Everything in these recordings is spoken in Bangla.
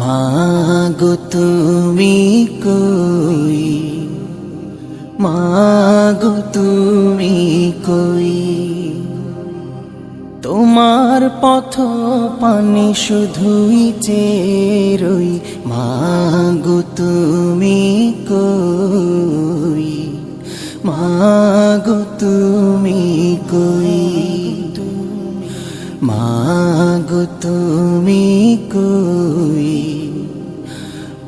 মাগো তুমি কই? মাগো তুমি কই? তোমার পথ পানে শুধুই চেরই মাগো তুমি কই? মাগো তুমি কই? মাগো তুমি কই?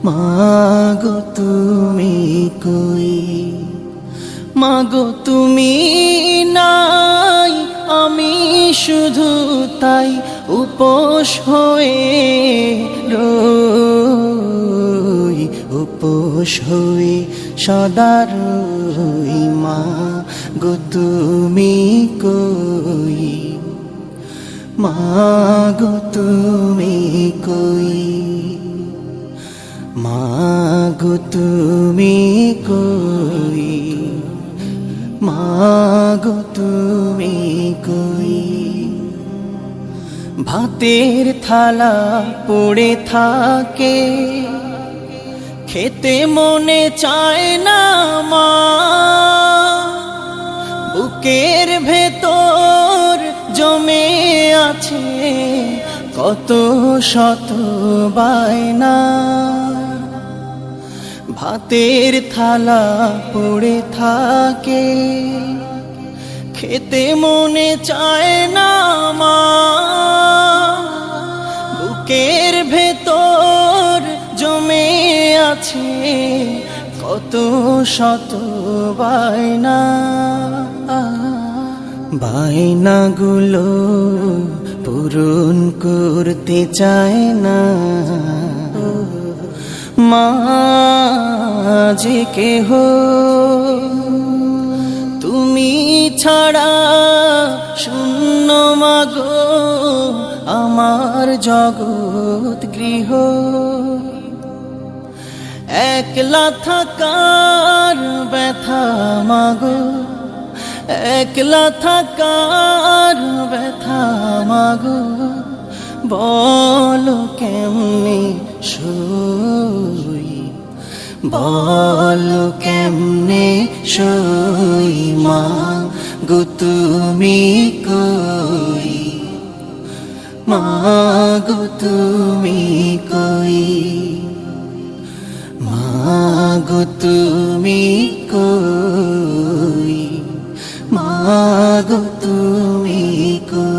মাগো তুমি কই? মাগো তুমি নাই, আমি শুধু তাই উপোস হয়ে রই। উপোস হয়ে সদা রই মা গো তুমি কই? মাগো তুমি কই? মাগো তুমি কই? ভাতের থালা পড়ে থাকে, খেতে মনে চায় না মা। বুকের ভেতর জমে আছে কত শত বায়না। ভাতের থালা পড়ে থাকে খেতে মনে চায় না মা। বুকের ভেতর জমে আছে কত শত বায়না। বায়নাগুলো পূরণ করতে চায় না। মা, যে কেহ তুমি ছাড়া শূন্য মাগো আমার জগৎ গৃহ। একলা থাকার ব্যথা মাগো, একলা থাকার ব্যথা মাগো, বলো কেমনি সই বলো কেমনে সই মা গো তুমি কই? মা গো তুমি কই? মাগো তুমি কই? মাগো তুমি কই?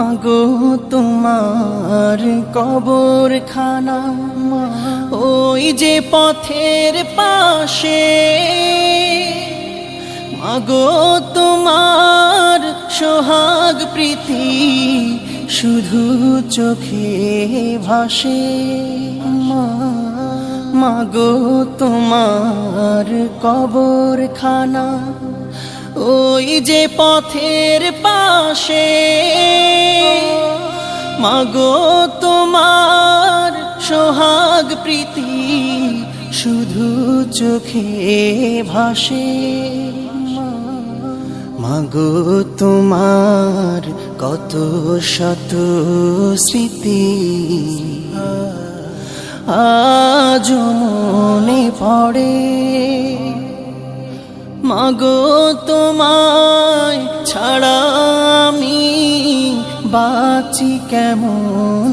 মাগো তোমার কবর খানা ওই যে পথের পাশে, মাগো তোমার সোহাগ প্রীতি শুধু চোখে ভাসে মাগো তোমার কবর খানা ওই যে পথের পাশে। মাগো, তোমার সোহাগ প্রীতি শুধু চোখে ভাসে মাগো, তোমার কত শত স্মৃতি। আজ মনে পড়ে মাগো তোমায় ছাড়া আমি বাঁচি কেমন